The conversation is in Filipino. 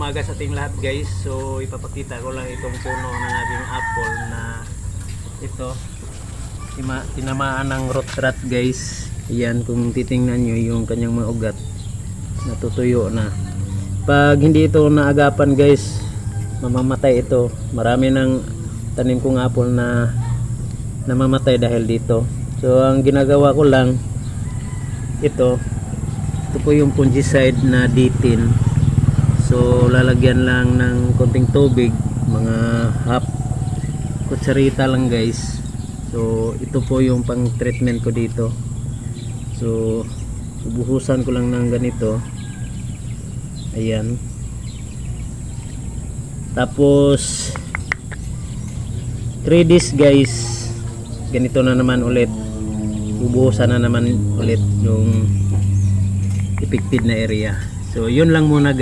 umaga sa ating lahat guys. So ipapakita ko lang itong puno ng ating apple na ito. Tinamaan ng rot rat guys. Yan kung titingnan nyo yung kanyang mga ugat. Natutuyo na. Pag hindi ito naagapan guys, mamamatay ito. Marami ng tanim kong apple na namamatay dahil dito. So ang ginagawa ko lang ito ito po yung fungicide na D10 so lalagyan lang ng konting tubig mga half kutsarita lang guys. So ito po yung pang treatment ko dito. So buhusan ko lang ng ganito. Ayan. Tapos 3 days guys. Ganito na naman ulit. Bubuhusan na naman ulit yung affected na area. So yun lang muna guys